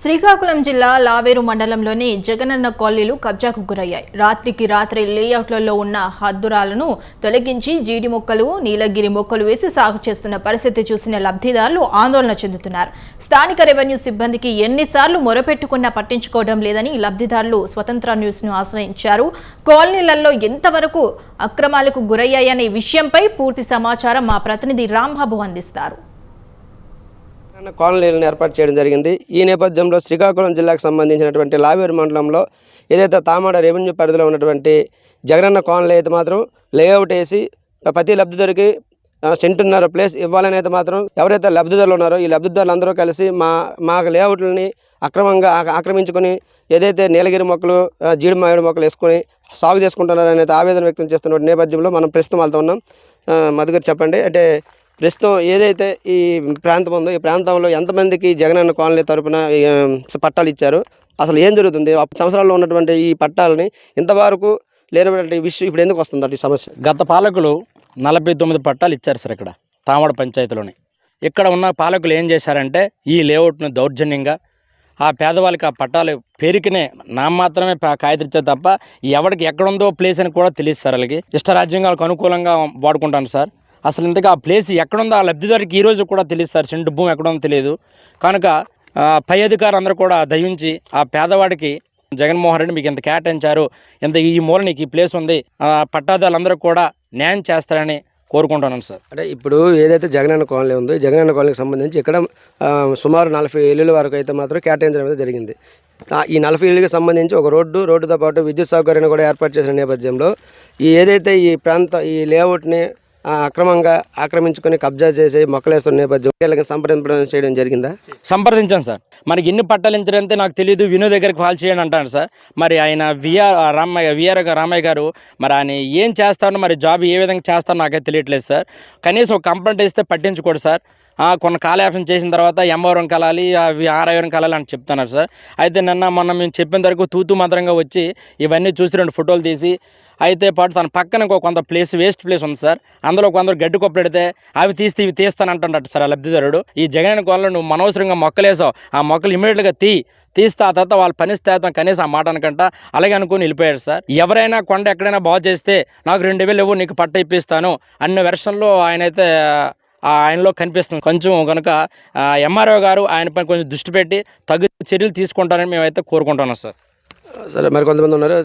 శ్రీకాకుళం జిల్లా లావేరు మండలంలోని జగనన్న కాలనీలు కబ్జాకు గురయ్యాయి. రాత్రికి రాత్రి లేఅవుట్లలో ఉన్న హద్దురాలను తొలగించి జీడి మొక్కలు నీలగిరి మొక్కలు వేసి సాగు చేస్తున్న పరిస్థితి చూసిన లబ్ధిదారులు ఆందోళన చెందుతున్నారు. స్థానిక రెవెన్యూ సిబ్బందికి ఎన్నిసార్లు మొరపెట్టుకున్నా పట్టించుకోవడం లేదని లబ్ధిదారులు స్వతంత్ర న్యూస్ను ఆశ్రయించారు. కాలనీలలో ఎంతవరకు అక్రమాలకు గురయ్యాయనే విషయంపై పూర్తి సమాచారం మా ప్రతినిధి రాంబాబు అందిస్తారు. తెలంగాణ కాలనీలను ఏర్పాటు చేయడం జరిగింది. ఈ నేపథ్యంలో శ్రీకాకుళం జిల్లాకు సంబంధించినటువంటి లావేరు మండలంలో ఏదైతే తామాడ రెవెన్యూ పరిధిలో ఉన్నటువంటి జగనన్న కాలనీ అయితే మాత్రం లేఅవుట్ వేసి ప్రతి లబ్ధిదారికి సెంటున్నర ప్లేస్ ఇవ్వాలని అయితే మాత్రం ఎవరైతే లబ్ధిదారులు ఉన్నారో ఈ లబ్ధిదారులు అందరూ కలిసి మా మా లేఅవుట్లని అక్రమంగా ఆక్రమించుకొని ఏదైతే నీలగిరి మొక్కలు ఆ, జీడి మొక్కలు వేసుకొని సాగు చేసుకుంటున్నారని ఆవేదన వ్యక్తం చేస్తున్న నేపథ్యంలో మనం ప్రస్తుతం వెళ్తూ ఉన్నాం. ఆ, చెప్పండి. అంటే ప్రస్తుతం ఏదైతే ఈ ప్రాంతం ఉందో ఈ ప్రాంతంలో ఎంతమందికి జగనన్న కాలనీ తరపున పట్టాలు ఇచ్చారు? అసలు ఏం జరుగుతుంది? సంవత్సరాల్లో ఉన్నటువంటి ఈ పట్టాలని ఇంతవరకు లేనటువంటి విషయం ఇప్పుడు ఎందుకు వస్తుంది ఈ సమస్య? గత పాలకులు నలభై తొమ్మిది పట్టాలు ఇచ్చారు సార్ ఇక్కడ తామడ పంచాయతీలోని. ఇక్కడ ఉన్న పాలకులు ఏం చేశారంటే ఈ లేఅవుట్ను దౌర్జన్యంగా ఆ పేదవాళ్ళకి ఆ పట్టాలు పేరుకినే నా మాత్రమే పా- తప్ప ఎవరికి ఎక్కడుందో ప్లేస్ అని కూడా తెలియదు సార్ వాళ్ళకి. ఇష్టరాజ్యంగా రాజ్యాంగాలకు అనుకూలంగా వాడుకుంటాను సార్. అసలు ఇంతగా ఆ ప్లేస్ ఎక్కడుందో ఆ లబ్ధిదారికి ఈ రోజు కూడా తెలియదు సార్ సెంటు భూమి ఎక్కడుందో తెలియదు. కనుక పై అధికారులు అందరూ కూడా దయించి ఆ పేదవాడికి జగన్మోహన్ రెడ్డి మీకు ఇంత కేటాయించారు ఇంత ఈ మూల నీకు ఈ ప్లేస్ ఉంది ఆ పట్టాదారులందరూ కూడా న్యాయం చేస్తారని కోరుకుంటున్నాను సార్. అంటే ఇప్పుడు ఏదైతే జగనన్న కాలనీ ఉందో జగనన్న కాలనీకి సంబంధించి ఇక్కడ సుమారు నలభై ఇల్లుల వరకు అయితే మాత్రం కేటాయించడం జరిగింది. ఈ నలభై ఏళ్ళకి సంబంధించి ఒక రోడ్డు రోడ్డుతో పాటు విద్యుత్ సౌకర్యాన్ని కూడా ఏర్పాటు చేసిన నేపథ్యంలో ఈ ఏదైతే ఈ ప్రాంతం ఈ లేఅవుట్ని అక్రమంగా ఆక్రమించుకొని కబ్జా చేసి మొక్కలేస్తున్న నేపథ్యం సంప్రదింపడం చేయడం జరిగిందా? సంప్రదించాను సార్. మనకి ఎన్ని పట్టాలు నాకు తెలియదు వినో దగ్గరికి కాల్ చేయండి అంటాను సార్. మరి ఆయన విఆర్ రామయ్య విఆర్ రామయ్య గారు మరి ఆయన ఏం చేస్తారో మరి జాబ్ ఏ విధంగా చేస్తారో నాకైతే తెలియట్లేదు సార్. కనీసం ఒక కంప్లైంట్ ఇస్తే పట్టించుకోడు సార్. కొన్ని కాలయాపన చేసిన తర్వాత ఎంఆర్ఎం కలాలి అవి ఆరవరం కలాలి అని చెప్తున్నారు సార్. అయితే నిన్న మొన్న మేము చెప్పిన వరకు తూతూ మంత్రంగా వచ్చి ఇవన్నీ చూసి రెండు ఫోటోలు తీసి అయితే పాటు తన పక్కన ఇంకో కొంత ప్లేస్ వేస్ట్ ప్లేస్ ఉంది సార్. అందులో కొందరు గడ్డి కొప్పెడితే అవి తీస్తే ఇవి తీస్తానంటున్నట్టు సార్ ఆ లబ్ధిదారుడు. ఈ జగన్ కోళ్ళలో నువ్వు మనవసరంగా మొక్కలేసావు. ఆ మొక్కలు ఇమీడియట్గా తీ తీస్తే ఆ తర్వాత వాళ్ళ పని స్థాతం కనీసం ఆ మాట అనకంట. అలాగే అనుకుని వెళ్ళిపోయారు సార్. ఎవరైనా కొండ ఎక్కడైనా బాగు చేస్తే నాకు రెండు వేలు ఇవ్వు నీకు పట్ట ఇప్పిస్తాను అన్న వెర్షన్లో ఆయన అయితే ఆయనలో కనిపిస్తుంది. కొంచెం కనుక ఎంఆర్ఓ గారు ఆయనపై కొంచెం దృష్టి పెట్టి తగు చర్యలు తీసుకుంటారని మేమైతే కోరుకుంటున్నాం సార్. సరే మరి కొంతమంది ఉన్నారు.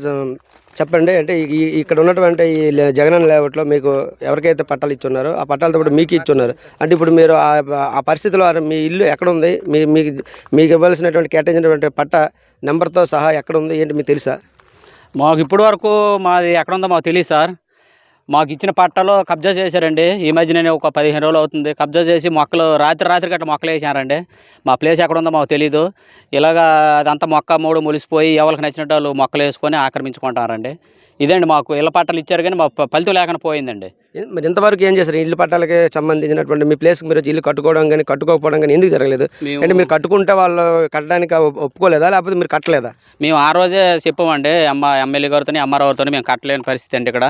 చెప్పండి అంటే ఈ ఇక్కడ ఉన్నటువంటి ఈ జగన్ జగనన్న లేఅవుట్లో మీకు ఎవరికైతే పట్టాలు ఇచ్చున్నారో ఆ పట్టాలతో పాటు మీకు ఇచ్చున్నారు. అంటే ఇప్పుడు మీరు ఆ- ఆ పరిస్థితిలో మీ ఇల్లు ఎక్కడ ఉంది? మీ మీకు మీకు ఇవ్వాల్సినటువంటి కేటాయించినటువంటి పట్ట నెంబర్తో సహా ఎక్కడ ఉంది ఏంటి మీకు తెలుసా? మాకు ఇప్పటి వరకు మాది ఎక్కడ ఉందో మాకు తెలియదు సార్. మాకు ఇచ్చిన పట్టాలో కబ్జా చేశారండి. ఈ మధ్య నేను ఒక పదిహేను రోజులు అవుతుంది. కబ్జా చేసి మొక్కలు రాత్రి రాత్రి గట్ట మొక్కలు వేసారండి మా ప్లేస్ ఎక్కడ ఉందో మాకు తెలీదు. ఇలాగా అదంతా మొక్క మూడు ములిసిపోయి ఎవరికి నచ్చినట్టు వాళ్ళు మొక్కలు వేసుకొని ఆక్రమించుకుంటారండి. ఇదండి మాకు ఇళ్ళ పట్టాలు ఇచ్చారు కానీ మా ఫలితం లేకుండా పోయిందండి. మరి ఇంతవరకు ఏం చేశారు? ఇల్లు పట్టాలకి సంబంధించినటువంటి మీ ప్లేస్కి మీరు ఇల్లు కట్టుకోవడం కానీ కట్టుకోకపోవడం కానీ ఎందుకు జరగలేదు? అంటే మీరు కట్టుకుంటే వాళ్ళు కట్టడానికి ఒప్- ఒప్పుకోలేదా? లేకపోతే మీరు కట్టలేదా? మేము ఆ రోజే చెప్పామండి అమ్మ ఎమ్మెల్యే గారితో అమ్మారావుతో మేము కట్టలేని పరిస్థితి అండి ఇక్కడ.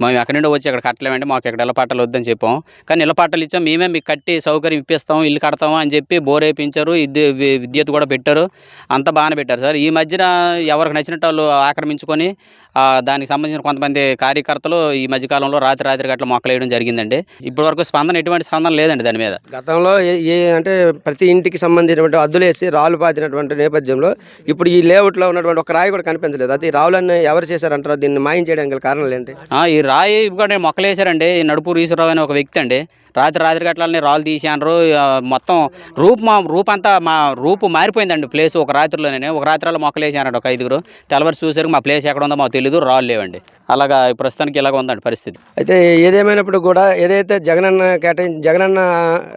మేము ఎక్కడి నుండి వచ్చి ఇక్కడ కట్టలేమండి మాకు ఇక్కడ ఇళ్ళ పట్టాలు వద్దని చెప్పాం. కానీ ఇళ్ళ పట్టాలు ఇచ్చాం మేమే మీకు కట్టి సౌకర్యం ఇప్పిస్తాం ఇల్లు కడతాము అని చెప్పి బోర్ వేయించారు విద్యుత్ కూడా పెట్టారు అంతా బాగానే పెట్టారు. సార్ ఈ మధ్యన ఎవరికి నచ్చినట్టు వాళ్ళు ఆక్రమించుకొని దానికి సంబంధించిన కొంతమంది కార్యకర్తలు ఈ మధ్యకాలంలో రాత్రి రాత్రి గట్ల మొక్కలు వేయడం జరిగిందండి. ఇప్పటి వరకు స్పందన ఎటువంటి స్పందన లేదండి దాని మీద. గతంలో ఏ అంటే ప్రతి ఇంటికి సంబంధించినటువంటి అద్దులేసి రాళ్ళు పాతినటువంటి నేపథ్యంలో ఇప్పుడు ఈ లేఅవుట్లో ఉన్నటువంటి ఒక రాయి కూడా కనిపించలేదు. అది రాళ్ళని ఎవరు చేశారంటారు? దీన్ని మాయం చేయడానికి కారణాలు ఏంటి? ఆ, ఈ రాయి కూడా మొక్కలు వేశారండి నడుపు ఈశ్వరరావు అనే ఒక వ్యక్తి అండి. రాత్రి రాత్రి గట్లని రాళ్ళు తీసారు మొత్తం రూపు మా రూప్ అంతా మా రూపు మారిపోయిందండి ప్లేస్. ఒక రాత్రిలోనే. ఒక రాత్రిలో మొక్కలు వేసారండి ఒక ఐదుగురు. తెల్లవారు చూసారు మా ప్లేస్ ఎక్కడ ఉందో మాకు తెలియదు రాళ్ళు లేవండి. అలాగా ప్రస్తుతానికి ఇలాగ ఉందండి పరిస్థితి. అయితే ఏదేమైనప్పుడు కూడా ఏదైతే జగనన్న కేటాయి జగనన్న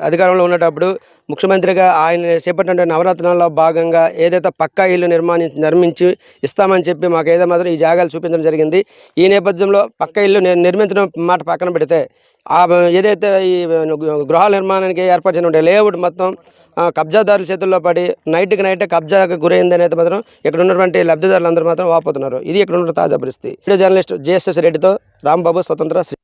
అధికారంలో ఉన్నప్పుడు ముఖ్యమంత్రిగా ఆయన చేపట్టిన నవరత్నాల్లో భాగంగా ఏదైతే పక్కా ఇల్లు నిర్మాణి నిర్మించి ఇస్తామని చెప్పి మాకు ఏదో మాత్రం ఈ జాగాలు చూపించడం జరిగింది. ఈ నేపథ్యంలో పక్కా ఇల్లు నిర్మించడం మాట పక్కన పెడితే ఆ ఏదైతే ఈ గృహాల నిర్మాణానికి ఏర్పాటు చేసిన లేఅవుట్ మొత్తం కబ్జాదారుల చేతుల్లో పడి నైట్కి నైట్ కబ్జాకు గురైంది అనేది మాత్రం ఇక్కడ ఉన్నటువంటి లబ్ధిదారులందరూ మాత్రం వాపోతున్నారు. ఇది ఇక్కడ ఉన్న తాజా పరిస్థితి. వీడియో జర్నలిస్ట్ జేఎస్ఎస్ రెడ్డితో రాంబాబు స్వతంత్ర శ్రీ